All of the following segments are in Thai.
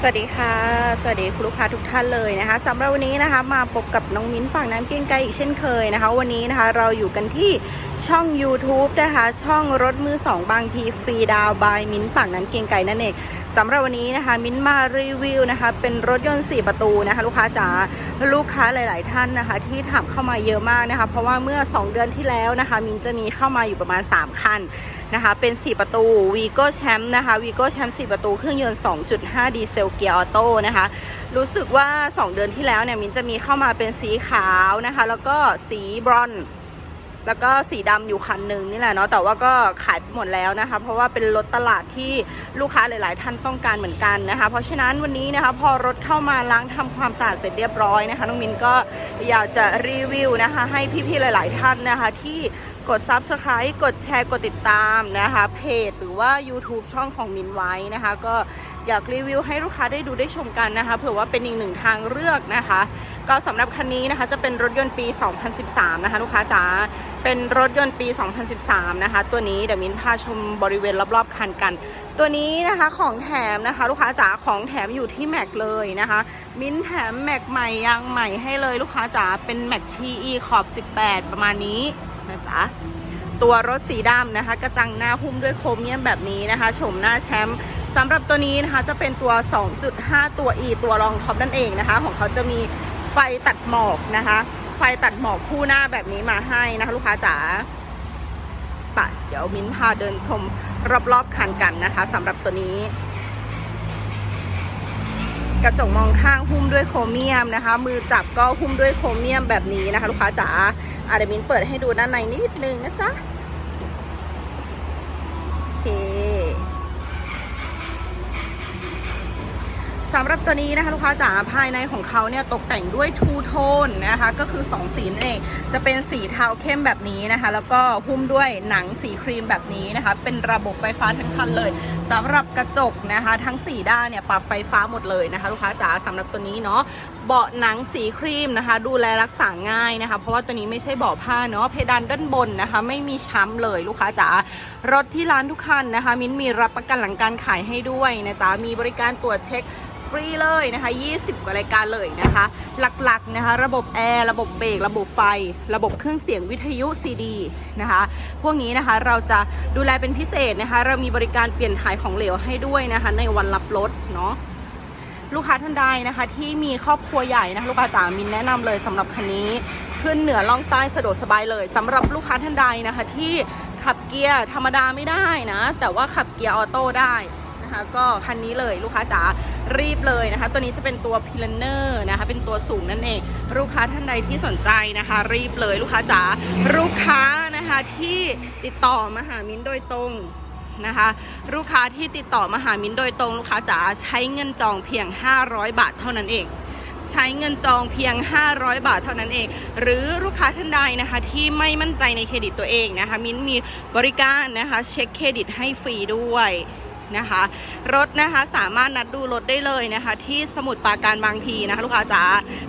สวัสดีค่ะ สวัสดีคุณลูกค้าทุกท่านเลยนะคะสำหรับวันนี้นะคะมาพบกับน้องมิ้นฝั่งน้ำเกียงไกลอีกเช่นเคยนะคะ วันนี้นะคะเราอยู่กันที่ช่อง YouTube นะคะ ช่องรถมือสองบางพีฟรีดาวบายมิ้นฝั่งน้ำเกียงไกลนั่นเอง สำหรับวันนี้นะคะมิ้นมารีวิวนะคะเป็นรถยนต์ 4 ประตูนะคะ ลูกค้าจ๋าลูกค้าหลาย ๆ ท่านนะคะ ที่ถามเข้ามาเยอะมากนะคะ เพราะว่าเมื่อ 2 เดือนที่แล้วนะคะ มิ้นจะมีเข้ามาอยู่ประมาณ 3 คันนะคะ เป็น 4 ประตู Vigo Champ นะคะ Vigo Champ 4ประตูเครื่องยนต์ 2.5 ดีเซลเกียร์ออโต้นะคะ รู้สึกว่า 2 เดือนที่แล้วเนี่ยมิ้นจะมีเข้ามาเป็นสีขาวนะคะ แล้วก็สีบรอนซ์ แล้วก็สีดำอยู่คันหนึ่งนี่แหละเนาะแต่ว่าก็ขายไปหมดแล้วนะคะ เพราะว่าเป็นรถตลาดที่ลูกค้าหลาย ๆ ท่านต้องการเหมือนกันนะคะ เพราะฉะนั้นวันนี้นะคะพอรถเข้ามาล้างทำความสะอาดเสร็จเรียบร้อยนะคะน้องมินก็อยากจะรีวิวนะคะ ให้พี่ ๆ หลาย ๆ ท่านนะคะที่กด Subscribe กดแชร์ กดติดตามนะคะ เพจหรือว่า YouTube ช่องของมินไว้นะคะ ก็อยากรีวิวให้ลูกค้าได้ดูได้ชมกันนะคะ เผื่อว่าเป็นอีกหนึ่งทางเลือกนะคะ ก็สำหรับคันนี้นะคะ จะเป็นรถยนต์ปี 2013 นะคะ ลูกค้าจ๋า เป็นรถยนต์ปี 2013 นะคะ ตัวนี้เดี๋ยวมินพาชมบริเวณรอบๆคันกัน ตัวนี้นะคะของแถมนะคะ ลูกค้าจ๋าของแถมอยู่ที่แม็กเลยนะคะ มินแถมแม็กใหม่ยางใหม่ให้เลยลูกค้าจ๋าเป็นแม็ก TE ขอบ 18 ประมาณนี้นะจ๊ะตัวรถสีดำนะคะ กระจังหน้าหุ้มด้วยโครเมียมแบบนี้นะคะโฉมหน้าแชมป์สำหรับตัวนี้นะคะจะเป็นตัว 2.5 ตัว E ตัวรองท็อปนั่นเองนะคะ ของเขาจะมีไฟตัดหมอกนะคะ ไฟตัดหมอกคู่หน้าแบบนี้มาให้นะคะ ลูกค้าจ๋าปะเดี๋ยวมิ้นพาเดินชมรอบๆคันกันนะคะสำหรับตัวนี้ กระจกมองข้างหุ้มด้วยโครเมียมนะคะ มือจับก็หุ้มด้วยโครเมียมแบบนี้นะคะ ลูกค้าจ๋าอาเดมินเปิดให้ดูด้านในนิดนึงนะจ๊ะโอเค สำหรับตัวนี้นะคะลูกค้าจ๋าภายในของเขาเนี่ยตกแต่งด้วยทูโทนนะคะก็คือ 2 สีนั่นเองจะเป็นสีเทาเข้มแบบนี้นะคะ แล้วก็หุ้มด้วยหนังสีครีมแบบนี้นะคะ เป็นระบบไฟฟ้าทั้งคันเลยสำหรับกระจกนะคะ ทั้ง 4 ด้านเนี่ยปรับไฟฟ้าหมดเลยนะคะ ลูกค้าจ๋าสำหรับตัวนี้เนาะเบาะหนังสีครีมนะคะ ดูแลรักษาง่ายนะคะ เพราะว่าตัวนี้ไม่ใช่เบาะผ้าเนาะเพดานด้านบนนะคะ ไม่มีช้ำเลยลูกค้าจ๋ารถที่ร้านทุกคันนะคะ มิ้นมีรับประกันหลังการขายให้ด้วยนะจ๊ะมีบริการตรวจเช็คฟรีเลยนะคะ 20 กว่ารายการเลยนะคะ หลักๆนะคะ ระบบแอร์ ระบบเบรก ระบบไฟ ระบบเครื่องเสียงวิทยุซีดีนะคะ พวกนี้นะคะเราจะดูแลเป็นพิเศษนะคะ เรามีบริการเปลี่ยนถ่ายของเหลวให้ด้วยนะคะ ในวันรับรถเนาะลูกค้าท่านใดนะคะ ที่มีครอบครัวใหญ่นะคะลูกค้าจ๋ามินแนะนำเลยสำหรับคันนี้ขึ้นเหนือล่องใต้สะดวกสบายเลยสำหรับลูกค้าท่านใดนะคะ ที่ขับเกียร์ธรรมดาไม่ได้นะ แต่ว่าขับเกียร์ออโต้ได้ นะคะ ก็คันนี้เลยลูกค้าจ๋ารีบเลยนะคะ ตัวนี้จะเป็นตัวพิลเนอร์นะคะ เป็นตัวสูงนั่นเอง ลูกค้าท่านใดที่สนใจนะคะ รีบเลยลูกค้าจ๋าลูกค้านะคะที่ติดต่อมาหามิ้นโดยตรงนะคะลูกค้าที่ติดต่อมาหามิ้นโดยตรงลูกค้าจ๋าใช้เงินจองเพียง 500 บาทเท่านั้นเองใช้เงินจองเพียง 500 บาทเท่านั้นเอง หรือลูกค้าท่านใดนะคะที่ไม่มั่นใจในเครดิตตัวเองนะคะ มิ้นมีบริการนะคะเช็คเครดิตให้ฟรีด้วย นะคะ รถนะคะสามารถนัดดูรถได้เลยนะคะ ที่สมุดปราการบางพีนะคะ ลูกค้าจ๋า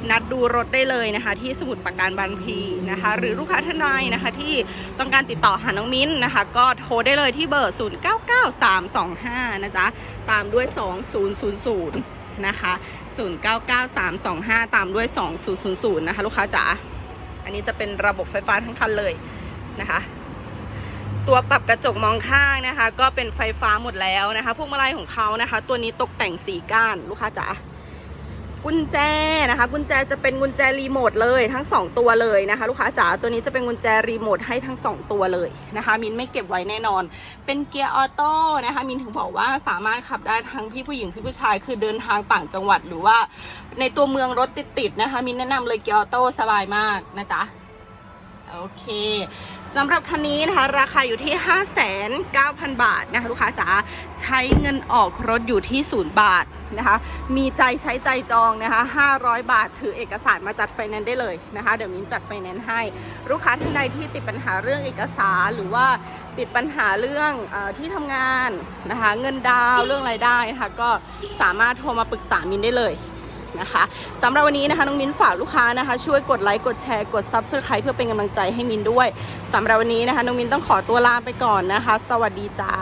นัดดูรถได้เลยนะคะ ที่สมุดปราการบางพีนะคะ หรือลูกค้าท่านใดนะคะ ที่ต้องการติดต่อหาน้องมิ้นนะคะ ก็โทรได้เลยที่เบอร์ 099325 นะจ๊ะตามด้วย 2000 นะคะ099325 ตามด้วย 2000 นะคะ ลูกค้าจ๋าอันนี้จะเป็นระบบไฟฟ้าทั้งคันเลยนะคะ ตัวปรับกระจกมองข้างนะคะ ก็เป็นไฟฟ้าหมดแล้วนะคะพวงมาลัยของเขานะคะ ตัวนี้ตกแต่งสีก้านลูกค้าจ๋ากุญแจนะคะ กุญแจจะเป็นกุญแจรีโมทเลยทั้ง 2 ตัวเลยนะคะ ลูกค้าจ๋าตัวนี้จะเป็นกุญแจรีโมทให้ทั้ง 2 ตัวเลยนะคะ มินไม่เก็บไว้แน่นอน เป็นเกียร์ออโต้นะคะ มินถึงบอกว่าสามารถขับได้ทั้งพี่ผู้หญิงพี่ผู้ชายคือเดินทางต่างจังหวัดหรือว่า ในตัวเมืองรถติดๆนะคะ มินแนะนำเลยเกียร์ออโต้สบายมากนะจ๊ะ โอเคสำหรับคันนี้นะคะ ราคาอยู่ที่ 59,000 บาทนะคะลูกค้าจ๋าใช้เงินออกรถอยู่ที่ 0 บาทนะคะ มีใจใช้ใจจองนะคะ 500 บาท ถือเอกสารมาจัดไฟแนนซ์ได้เลยนะคะ เดี๋ยวมิ้นจัดไฟแนนซ์ให้ ลูกค้าท่านใดที่ติดปัญหาเรื่องเอกสารหรือว่าติดปัญหาเรื่องอที่ทำงานนะคะ เงินดาวเรื่องรายได้นะคะก็สามารถโทรมาปรึกษามินได้เลย นะคะสำหรับวันนี้นะคะน้องมิ้นฝากลูกค้านะคะ ช่วยกดไลค์กดแชร์กด Subscribe เพื่อเป็นกำลังใจให้มิ้นด้วยสำหรับวันนี้นะคะน้องมิ้นต้องขอตัวลาไปก่อนนะคะ สวัสดีจ้า